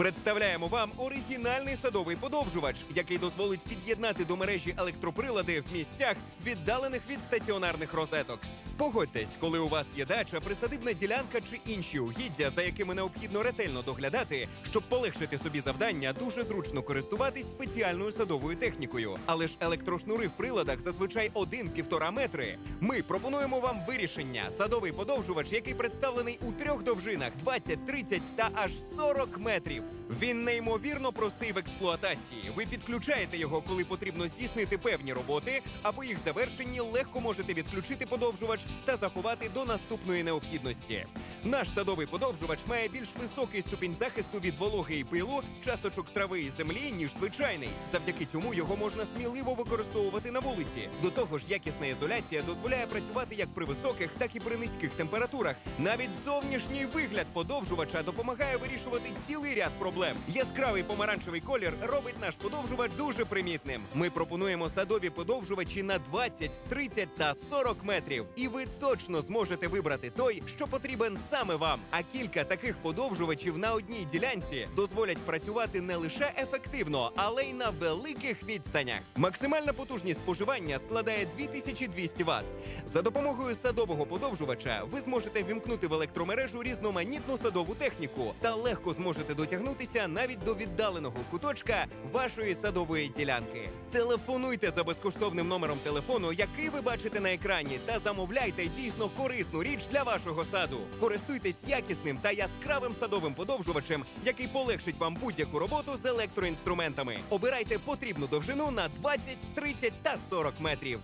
Представляємо вам оригінальний садовий подовжувач, який дозволить під'єднати до мережі електроприлади в місцях, віддалених від стаціонарних розеток. Погодьтесь, коли у вас є дача, присадибна ділянка чи інші угіддя, за якими необхідно ретельно доглядати, щоб полегшити собі завдання, дуже зручно користуватись спеціальною садовою технікою. Але ж електрошнури в приладах зазвичай 1-1,5 метри. Ми пропонуємо вам вирішення: садовий подовжувач, який представлений у трьох довжинах 20, 30 та аж 40 метрів. Він неймовірно простий в експлуатації. Ви підключаєте його, коли потрібно здійснити певні роботи, а по їх завершенні легко можете відключити подовжувач та заховати до наступної необхідності. Наш садовий подовжувач має більш високий ступінь захисту від вологи і пилу, часточок трави і землі, ніж звичайний. Завдяки цьому його можна сміливо використовувати на вулиці. До того ж, якісна ізоляція дозволяє працювати як при високих, так і при низьких температурах. Навіть зовнішній вигляд подовжувача допомагає вирішувати цілий ряд проблем. Яскравий помаранчевий колір робить наш подовжувач дуже примітним. Ми пропонуємо садові подовжувачі на 20, 30 та 40 метрів. І ви точно зможете вибрати той, що потрібен саме вам. А кілька таких подовжувачів на одній ділянці дозволять працювати не лише ефективно, але й на великих відстанях. Максимальна потужність споживання складає 2200 Вт. За допомогою садового подовжувача ви зможете вімкнути в електромережу різноманітну садову техніку та легко зможете дотягнутися навіть до віддаленого куточка вашої садової ділянки. Телефонуйте за безкоштовним номером телефону, який ви бачите на екрані, та замовляйте дійсно корисну річ для вашого саду. Користуйтесь якісним та яскравим садовим подовжувачем, який полегшить вам будь-яку роботу з електроінструментами. Обирайте потрібну довжину на 20, 30 та 40 метрів.